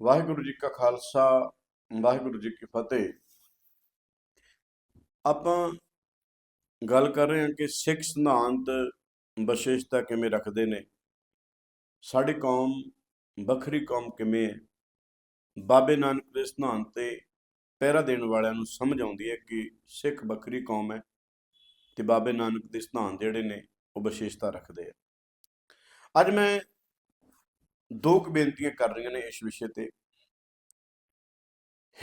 ਵਾਹਿਗੁਰੂ ਜੀ ਕਾ ਖਾਲਸਾ, ਵਾਹਿਗੁਰੂ ਜੀ ਕੀ ਫਤਿਹ। ਆਪਾਂ ਗੱਲ ਕਰ ਰਹੇ ਹਾਂ ਕਿ ਸਿੱਖ ਸਿਧਾਂਤ ਵਿਸ਼ੇਸ਼ਤਾ ਕਿਵੇਂ ਰੱਖਦੇ ਨੇ, ਸਾਡੀ ਕੌਮ ਵੱਖਰੀ ਕੌਮ ਕਿਵੇਂ ਹੈ, ਬਾਬੇ ਨਾਨਕ ਦੇ ਸਿਧਾਂਤ ਤੇ ਪਹਿਰਾ ਦੇਣ ਵਾਲਿਆਂ ਨੂੰ ਸਮਝ ਆਉਂਦੀ ਹੈ ਕਿ ਸਿੱਖ ਵੱਖਰੀ ਕੌਮ ਹੈ ਤੇ ਬਾਬੇ ਨਾਨਕ ਦੇ ਸਿਧਾਂਤ ਜਿਹੜੇ ਨੇ ਉਹ ਵਿਸ਼ੇਸ਼ਤਾ ਰੱਖਦੇ ਆ। ਅੱਜ ਮੈਂ ਦੋ ਕੁ ਬੇਨਤੀਆਂ ਕਰ ਰਹੀਆਂ ਨੇ ਇਸ ਵਿਸ਼ੇ ਤੇ।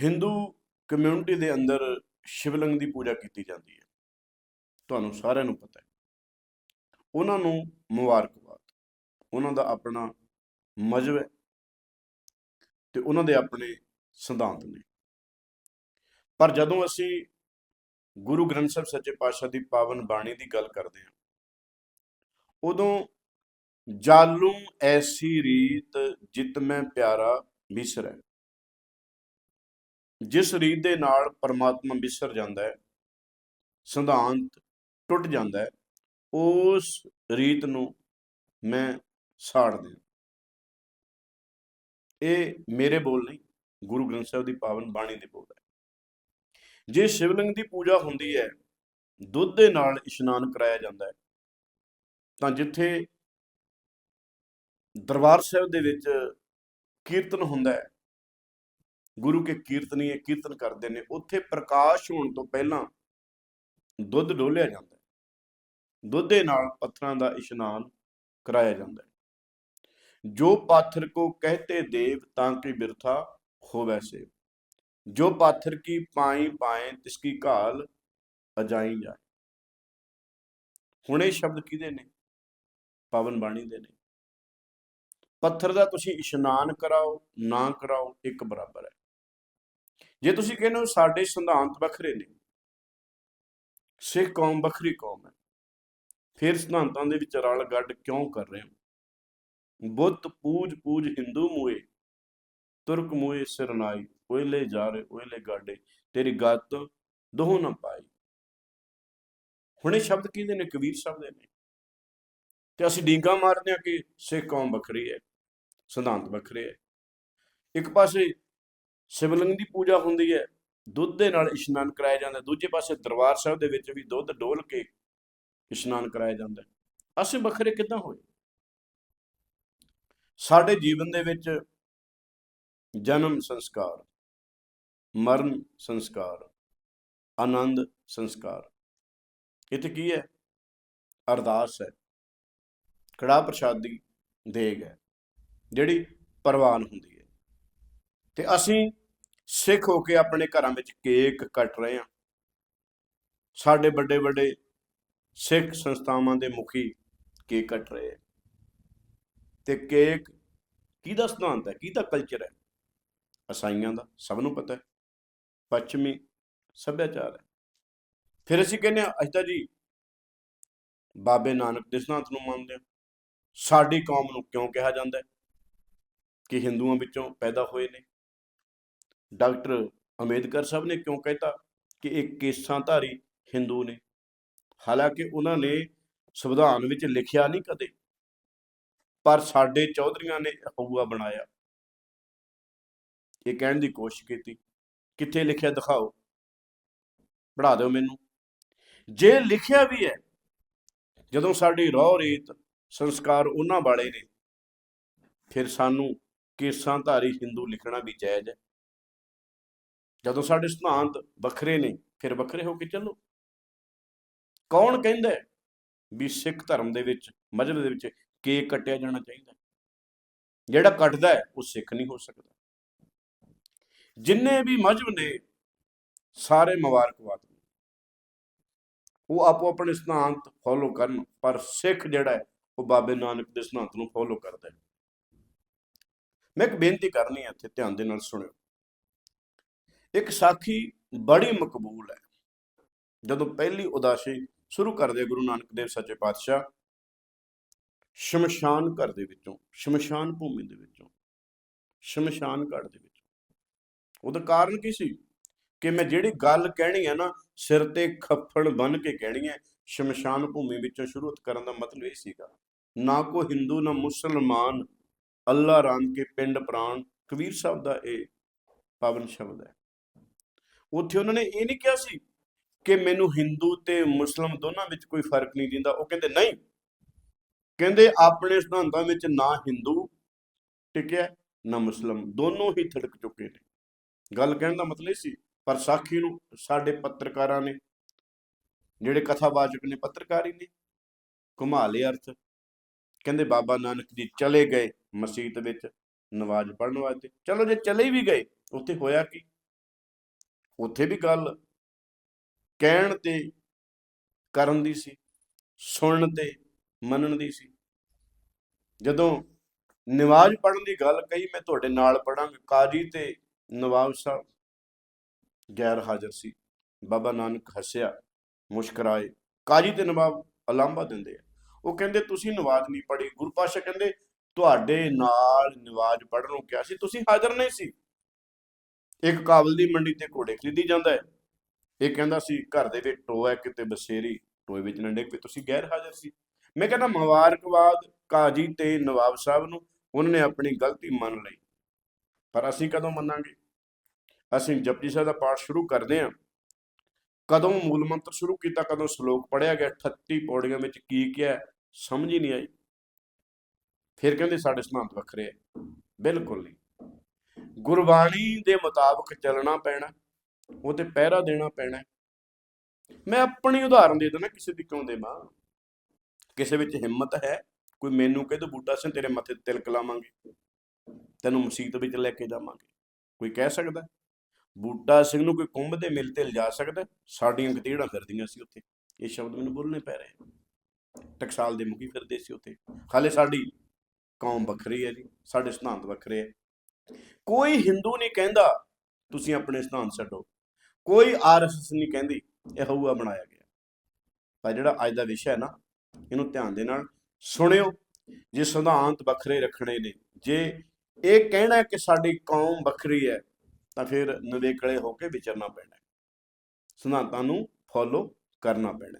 ਹਿੰਦੂ ਕਮਿਊਨਿਟੀ ਦੇ ਅੰਦਰ ਸ਼ਿਵਲਿੰਗ ਦੀ ਪੂਜਾ ਕੀਤੀ ਜਾਂਦੀ ਹੈ। ਤੁਹਾਨੂੰ ਸਾਰਿਆਂ ਨੂੰ ਪਤਾ ਹੈ। ਉਹਨਾਂ ਨੂੰ ਮੁਬਾਰਕਬਾਦ। ਉਹਨਾਂ ਦਾ ਆਪਣਾ ਮਜ਼ਬ ਹੈ ਤੇ ਉਹਨਾਂ ਦੇ ਆਪਣੇ ਸਿਧਾਂਤ ਨੇ। ਪਰ ਜਦੋਂ ਅਸੀਂ ਗੁਰੂ ਗ੍ਰੰਥ ਸਾਹਿਬ ਸੱਚੇ ਪਾਤਸ਼ਾਹ ਦੀ ਪਾਵਨ ਬਾਣੀ ਦੀ ਗੱਲ ਕਰਦੇ ਹਾਂ, ਉਦੋਂ ਜਾਲੂ ਐਸੀ ਰੀਤ ਜਿਤ ਮੈਂ ਪਿਆਰਾ ਵਿਸਰੈ ਜਿਸ ਰੀਤ ਦੇ ਨਾਲ ਪਰਮਾਤਮਾ ਵਿਸਰ ਜਾਂਦਾ ਹੈ, ਸਿਧਾਂਤ ਟੁੱਟ ਜਾਂਦਾ ਹੈ, ਉਸ ਰੀਤ ਨੂੰ ਮੈਂ ਸਾੜ ਦਿਆਂ। ਇਹ ਮੇਰੇ ਬੋਲ ਨਹੀਂ, ਗੁਰੂ ਗ੍ਰੰਥ ਸਾਹਿਬ ਦੀ ਪਾਵਨ ਬਾਣੀ ਦੇ ਬੋਲ ਹੈ। ਜੇ ਸ਼ਿਵਲਿੰਗ ਦੀ ਪੂਜਾ ਹੁੰਦੀ ਹੈ, ਦੁੱਧ ਦੇ ਨਾਲ ਇਸ਼ਨਾਨ ਕਰਾਇਆ ਜਾਂਦਾ ਹੈ, ਤਾਂ ਜਿੱਥੇ ਦਰਬਾਰ ਸਾਹਿਬ ਦੇ ਵਿੱਚ ਕੀਰਤਨ ਹੁੰਦਾ ਹੈ। ਗੁਰੂ ਕੇ ਕੀਰਤਨੀਏ ਕੀਰਤਨ ਕਰਦੇ ਨੇ। ਉੱਥੇ ਪ੍ਰਕਾਸ਼ ਹੋਣ ਤੋਂ ਪਹਿਲਾਂ ਦੁੱਧ ਡੋਲਿਆ ਜਾਂਦਾ ਹੈ। ਦੁੱਧ ਦੇ ਨਾਲ ਪੱਥਰਾਂ ਦਾ ਇਸ਼ਨਾਨ ਕਰਾਇਆ ਜਾਂਦਾ ਹੈ। ਜੋ ਪਾਥਰ ਕੋ ਕਹਤੇ ਦੇਵ ਤਾਂ ਕਿ ਬਿਰਥਾ ਹੋਵੈ ਸੇ ਜੋ ਪਾਥਰ ਕੀ ਪਾਈ ਪਾਏ ਤਿਸ ਕੀ ਘਾਲ ਅਜਾਈ ਜਾਏ ਹੁਣ ਇਹ ਸ਼ਬਦ ਕਿਹਦੇ ਨੇ? ਪਵਨ ਬਾਣੀ ਦੇ ਨੇ। ਪੱਥਰ ਦਾ ਤੁਸੀਂ ਇਸ਼ਨਾਨ ਕਰਾਓ, ਨਾ ਕਰਾਓ, ਇੱਕ ਬਰਾਬਰ ਹੈ। ਜੇ ਤੁਸੀਂ ਕਹਿੰਦੇ ਹੋ ਸਾਡੇ ਸਿਧਾਂਤ ਵੱਖਰੇ ਨੇ, ਸਿੱਖ ਕੌਮ ਵੱਖਰੀ ਕੌਮ ਹੈ, ਫਿਰ ਸਿਧਾਂਤਾਂ ਦੇ ਵਿੱਚ ਰਲ ਗੱਡ ਕਿਉਂ ਕਰ ਰਹੇ ਹੋ? ਬੁੱਤ, ਪੂਜ ਪੂਜ, ਹਿੰਦੂ ਮੂਏ ਤੁਰਕ ਮੂਏ ਸਿਰਨਾਈ, ਓਇਲੇ ਜਾਰੇ ਓਇਲੇ ਗਾਡੇ, ਤੇਰੀ ਗੱਤ ਦੋਹ ਨਾ ਪਾਈ ਹੁਣੇ ਸ਼ਬਦ ਕਿਹਦੇ ਨੇ? ਕਬੀਰ ਸਾਹਿਬ ਦੇ ਨੇ। ਤੇ ਅਸੀਂ ਡੀਂਗਾ ਮਾਰਦੇ ਹਾਂ ਕਿ ਸਿੱਖ ਕੌਮ ਵੱਖਰੀ ਹੈ, ਸਿਧਾਂਤ ਵੱਖਰੇ ਹੈ। ਇੱਕ ਪਾਸੇ ਸ਼ਿਵਲਿੰਗ ਦੀ ਪੂਜਾ ਹੁੰਦੀ ਹੈ, ਦੁੱਧ ਦੇ ਨਾਲ ਇਸ਼ਨਾਨ ਕਰਾਇਆ ਜਾਂਦਾ ਦੂਜੇ ਪਾਸੇ ਦਰਬਾਰ ਸਾਹਿਬ ਦੇ ਵਿੱਚ ਵੀ ਦੁੱਧ ਡੋਲ ਕੇ ਇਸ਼ਨਾਨ ਕਰਾਇਆ ਜਾਂਦਾ ਅਸੀਂ ਵੱਖਰੇ ਕਿੱਦਾਂ ਹੋਏ? ਸਾਡੇ ਜੀਵਨ ਦੇ ਵਿੱਚ ਜਨਮ ਸੰਸਕਾਰ, ਮਰਨ ਸੰਸਕਾਰ, ਆਨੰਦ ਸੰਸਕਾਰ, ਇੱਥੇ ਕੀ ਹੈ? ਅਰਦਾਸ ਹੈ। ਕੜਾ ਦੀ ਦੇਗ ਹੈ, ਜਿਹੜੀ ਪ੍ਰਵਾਨ ਹੁੰਦੀ ਹੈ। ਤੇ ਅਸੀਂ ਸਿੱਖ ਹੋ ਕੇ ਆਪਣੇ ਘਰਾਂ ਵਿੱਚ ਕੇਕ ਕੱਟ ਰਹੇ ਹਾਂ। ਸਾਡੇ ਵੱਡੇ ਵੱਡੇ ਸਿੱਖ ਸੰਸਥਾਵਾਂ ਦੇ ਮੁਖੀ ਕੇਕ ਕੱਟ ਰਹੇ ਹੈ। ਤੇ ਕੇਕ ਕਿਹਦਾ ਸਿਧਾਂਤ ਹੈ, ਕਿਹਦਾ ਕਲਚਰ ਹੈ? ਅਸਾਈਆਂ ਦਾ, ਸਭ ਨੂੰ ਪਤਾ ਹੈ। ਪੱਛਮੀ ਸੱਭਿਆਚਾਰ ਹੈ। ਫਿਰ ਅਸੀਂ ਕਹਿੰਦੇ ਹਾਂ, ਅਸੀਂ ਤਾਂ ਜੀ ਬਾਬੇ ਨਾਨਕ ਦੇ ਸਿਧਾਂਤ ਨੂੰ ਮੰਨਦੇ ਹਾਂ। ਸਾਡੀ ਕੌਮ ਨੂੰ ਕਿਉਂ ਕਿਹਾ ਜਾਂਦਾ ਹੈ? ਕਿ ਹਿੰਦੂਆਂ ਵਿੱਚੋਂ ਪੈਦਾ ਹੋਏ ਨੇ? ਡਾਕਟਰ ਅੰਬੇਦਕਰ ਸਾਹਿਬ ਨੇ ਕਿਉਂ ਕਹਿਤਾ ਕਿ ਇਹ ਕੇਸਾਂ ਧਾਰੀ ਹਿੰਦੂ ਨੇ? ਹਾਲਾਂਕਿ ਉਹਨਾਂ ਨੇ ਸੰਵਿਧਾਨ ਵਿੱਚ ਲਿਖਿਆ ਨਹੀਂ ਕਦੇ, ਪਰ ਸਾਡੇ ਚੌਧਰੀਆਂ ਨੇ ਹਊਆ ਬਣਾਇਆ। ਇਹ ਕਹਿਣ ਦੀ ਕੋਸ਼ਿਸ਼ ਕੀਤੀ। ਕਿੱਥੇ ਲਿਖਿਆ ਦਿਖਾਓ। ਪੜਾ ਦਿਓ ਮੈਨੂੰ। ਜੇ ਲਿਖਿਆ ਵੀ ਹੈ, ਜਦੋਂ ਸਾਡੀ ਰੋਹ ਰੀਤ ਸੰਸਕਾਰ ਉਹਨਾਂ ਵਾਲੇ ਨੇ। ਫਿਰ ਸਾਨੂੰ ਕੇਸਾਂ ਧਾਰੀ ਹਿੰਦੂ ਲਿਖਣਾ ਵੀ ਜਾਇਜ਼ ਹੈ। ਜਦੋਂ ਸਾਡੇ ਸਿਧਾਂਤ ਵੱਖਰੇ ਨੇ, ਫਿਰ ਵੱਖਰੇ ਹੋ ਕੇ ਚੱਲੋ। ਕੌਣ ਕਹਿੰਦਾ ਵੀ ਸਿੱਖ ਧਰਮ ਦੇ ਵਿੱਚ, ਮਜਹਬ ਦੇ ਵਿੱਚ ਕੇਕ ਕੱਟਿਆ ਜਾਣਾ ਚਾਹੀਦਾ ਜਿਹੜਾ ਕੱਟਦਾ ਹੈ, ਉਹ ਸਿੱਖ ਨਹੀਂ ਹੋ ਸਕਦਾ। ਜਿੰਨੇ ਵੀ ਮਜਹਬ ਨੇ, ਸਾਰੇ ਮੁਬਾਰਕਬਾਦ ਉਹ ਆਪੋ ਆਪਣੇ ਸਿਧਾਂਤ ਫੋਲੋ ਕਰਨ, ਪਰ ਸਿੱਖ ਜਿਹੜਾ ਹੈ ਉਹ ਬਾਬੇ ਨਾਨਕ ਦੇ ਸਿਧਾਂਤ ਨੂੰ ਫੋਲੋ ਕਰਦਾ ਹੈ ਮੈਂ ਇੱਕ ਬੇਨਤੀ ਕਰਨੀ ਹੈ ਇੱਥੇ ਧਿਆਨ ਦੇ ਨਾਲ ਸੁਣਿਓ। ਇੱਕ ਸਾਖੀ ਬੜੀ ਮਕਬੂਲ ਹੈ। ਜਦੋਂ ਪਹਿਲੀ ਉਦਾਸੀ ਸ਼ੁਰੂ ਕਰਦੇ ਗੁਰੂ ਨਾਨਕ ਦੇਵ ਸੱਚੇ ਪਾਤਸ਼ਾਹ, ਸ਼ਮਸ਼ਾਨ ਘਰ ਦੇ ਵਿੱਚੋਂ, ਸ਼ਮਸ਼ਾਨ ਭੂਮੀ ਦੇ ਵਿੱਚੋਂ, ਸ਼ਮਸ਼ਾਨ ਘਾਟ ਦੇ ਵਿੱਚੋਂ। ਉਹਦਾ ਕਾਰਨ ਕੀ ਸੀ? ਕਿ ਮੈਂ ਜਿਹੜੀ ਗੱਲ ਕਹਿਣੀ ਹੈ ਨਾ, ਸਿਰ ਤੇ ਖੱਫੜ ਬੰਨ ਕੇ ਕਹਿਣੀ ਹੈ ਸ਼ਮਸ਼ਾਨ ਭੂਮੀ ਵਿੱਚੋਂ ਸ਼ੁਰੂਆਤ ਕਰਨ ਦਾ ਮਤਲਬ ਇਹ ਸੀਗਾ ਨਾ ਕੋ ਹਿੰਦੂ, ਨਾ ਮੁਸਲਮਾਨ, ਅੱਲਾ ਰਾਮ ਕੇ ਪਿੰਡ ਪ੍ਰਾਣ, ਕਬੀਰ ਸਾਹਿਬ ਦਾ ਇਹ ਪਾਵਨ ਸ਼ਬਦ ਹੈ। ਉੱਥੇ ਉਹਨਾਂ ਨੇ ਇਹ ਨਹੀਂ ਕਿਹਾ ਸੀ ਕਿ ਮੈਨੂੰ ਹਿੰਦੂ ਤੇ ਮੁਸਲਮ ਦੋਨਾਂ ਵਿੱਚ ਕੋਈ ਫ਼ਰਕ ਨਹੀਂ ਦਿੰਦਾ। ਉਹ ਕਹਿੰਦੇ, ਨਹੀਂ। ਕਹਿੰਦੇ, ਆਪਣੇ ਸਿਧਾਂਤਾਂ ਵਿੱਚ ਨਾ ਹਿੰਦੂ ਟਿਕਿਆ, ਨਾ ਮੁਸਲਮ। ਦੋਨੋਂ ਹੀ ਥੜਕ ਚੁੱਕੇ ਨੇ। ਗੱਲ ਕਹਿਣ ਦਾ ਮਤਲਬ ਇਹ ਸੀ, ਪਰ ਸਾਖੀ ਨੂੰ ਸਾਡੇ ਪੱਤਰਕਾਰਾਂ ਨੇ, ਜਿਹੜੇ ਕਥਾਵਾਚਕ ਨੇ, ਪੱਤਰਕਾਰੀ ਨੇ, ਘੁਮਾ ਲਿਆ ਅਰਥ। ਕਹਿੰਦੇ ਬਾਬਾ ਨਾਨਕ ਜੀ ਚਲੇ ਗਏ ਮਸਜਿਦ ਵਿੱਚ ਨਵਾਜ਼ ਪੜ੍ਹਨ ਵਾਸਤੇ। ਚਲੋ ਜੇ ਚਲੇ ਵੀ ਗਏ, ਉੱਥੇ ਹੋਇਆ ਕੀ? ਉੱਥੇ ਵੀ ਗੱਲ ਕਹਿਣ ਤੇ ਕਰਨ ਦੀ ਸੀ, ਸੁਣਨ ਤੇ ਮੰਨਣ ਦੀ ਸੀ। ਜਦੋਂ ਨਮਾਜ਼ ਪੜ੍ਹਨ ਦੀ ਗੱਲ ਕਹੀ, ਮੈਂ ਤੁਹਾਡੇ ਨਾਲ ਪੜਾਂਗਾ ਕਾਜੀ ਤੇ ਨਵਾਬ ਸਾਹਿਬ ਗੈਰ ਹਾਜ਼ਰ ਸੀ। ਬਾਬਾ ਨਾਨਕ ਹੱਸਿਆ, ਮੁਸਕਰਾਏ। ਕਾਜੀ ਤੇ ਨਵਾਬ ਅਲਾਂਬਾ ਦਿੰਦੇ ਆ। ਉਹ ਕਹਿੰਦੇ, ਤੁਸੀਂ ਨਵਾਜ਼ ਨਹੀਂ ਪੜ੍ਹੀ। ਗੁਰੂ ਪਾਸ਼ਾ ਕਹਿੰਦੇ, ਤੁਹਾਡੇ ਨਾਲ ਨਵਾਜ਼ ਪੜ੍ਹਨ ਨੂੰ ਕਿਹਾ ਸੀ, ਤੁਸੀਂ ਹਾਜ਼ਰ ਨਹੀਂ ਸੀ। ਇੱਕ ਕਾਬਲ ਦੀ ਮੰਡੀ ਤੇ ਘੋੜੇ ਖਰੀਦੀ ਜਾਂਦਾ ਹੈ। ਇਹ ਕਹਿੰਦਾ ਸੀ, ਘਰ ਦੇ ਵਿੱਚ ਟੋਆ ਹੈ, ਕਿਤੇ ਬਸੇਰੀ ਟੋਏ ਵਿੱਚ ਨਾ ਡਿੱਗ ਪਈ, ਤੁਸੀਂ ਗੈਰ ਹਾਜ਼ਰ ਸੀ। ਮੈਂ ਕਹਿੰਦਾ, ਮੁਬਾਰਕਬਾਦ ਕਾਜੀ ਤੇ ਨਵਾਬ ਸਾਹਿਬ ਨੂੰ, ਉਹਨਾਂ ਨੇ ਆਪਣੀ ਗਲਤੀ ਮੰਨ ਲਈ। ਪਰ ਅਸੀਂ ਕਦੋਂ ਮੰਨਾਂਗੇ? ਅਸੀਂ ਜਪਜੀ ਸਾਹਿਬ ਦਾ ਪਾਠ ਸ਼ੁਰੂ ਕਰਦੇ ਹਾਂ। ਕਦੋਂ ਮੂਲ ਮੰਤਰ ਸ਼ੁਰੂ ਕੀਤਾ, ਕਦੋਂ ਸ਼ਲੋਕ ਪੜਿਆ ਗਿਆ 38 ਪੌੜੀਆਂ ਵਿੱਚ ਕੀ ਕਿਹਾ ਸਮਝ ਹੀ ਨਹੀਂ ਆਈ। ਫਿਰ ਕਹਿੰਦੇ ਸਾਡੇ ਸਿਧਾਂਤ ਵੱਖਰੇ ਹੈ ਬਿਲਕੁਲ ਨਹੀਂ। ਗੁਰਬਾਣੀ ਦੇ ਮੁਤਾਬਕ ਚੱਲਣਾ ਪੈਣਾ ਉਹ ਤੇ ਪਹਿਰਾ ਦੇਣਾ ਪੈਣਾ। ਮੈਂ ਆਪਣੀ ਉਦਾਹਰਨ ਦੇ ਦਿੰਦਾ ਕਿਸੇ ਦੀ ਕਿਉਂ ਦੇਵਾਂ? ਕਿਸੇ ਵਿੱਚ ਹਿੰਮਤ ਹੈ? ਕੋਈ ਮੈਨੂੰ ਕਹੇ ਤੂੰ ਬੂਟਾ ਸਿੰਘ, ਤੇਰੇ ਮੱਥੇ ਤੇ ਤਿਲਕ ਲਾਵਾਂਗੇ। ਤੈਨੂੰ ਮੁਸੀਬਤ ਵਿੱਚ ਲੈ ਕੇ ਜਾਵਾਂਗੇ। ਕੋਈ ਕਹਿ ਸਕਦਾ? ਬੂਟਾ ਸਿੰਘ ਨੂੰ ਕੋਈ ਕੁੰਭ ਦੇ ਮਿਲ ਤੇ ਲਿਜਾ ਸਕਦਾ? ਸਾਡੀਆਂ ਕਤੀੜਾਂ ਫਿਰਦੀਆਂ ਸੀ ਉੱਥੇ। ਇਹ ਸ਼ਬਦ ਮੈਨੂੰ ਬੋਲਣੇ ਪੈ ਰਹੇ ਟਕਸਾਲ ਦੇ ਮੁਖੀ ਫਿਰਦੇ ਸੀ ਉੱਥੇ। ਹਾਲੇ ਸਾਡੀ ਕੌਮ ਵੱਖਰੀ ਹੈ ਜੀ, ਸਾਡੇ ਸਿਧਾਂਤ ਵੱਖਰੇ ਹੈ। ਕੋਈ ਹਿੰਦੂ ਨਹੀਂ ਕਹਿੰਦਾ, ਤੁਸੀਂ ਆਪਣੇ ਸਿਧਾਂਤ ਛੱਡੋ। ਕੋਈ ਆਰਐਸਐਸ ਨਹੀਂ ਕਹਿੰਦੀ, ਇਹ ਹਊਆ ਬਣਾਇਆ ਗਿਆ। ਪਰ ਜਿਹੜਾ ਅੱਜ ਦਾ ਵਿਸ਼ਾ ਹੈ ਨਾ, ਇਹਨੂੰ ਧਿਆਨ ਦੇ ਨਾਲ ਸੁਣਿਓ। ਜੇ ਸਿਧਾਂਤ ਵੱਖਰੇ ਰੱਖਣੇ ਨੇ, ਜੇ ਇਹ ਕਹਿਣਾ ਕਿ ਸਾਡੀ ਕੌਮ ਵੱਖਰੀ ਹੈ, ਤਾਂ ਫਿਰ ਨਵੇਕਲੇ ਹੋ ਕੇ ਵਿਚਰਨਾ ਪੈਣਾ ਸਿਧਾਂਤਾਂ ਨੂੰ ਫੋਲੋ ਕਰਨਾ ਪੈਣਾ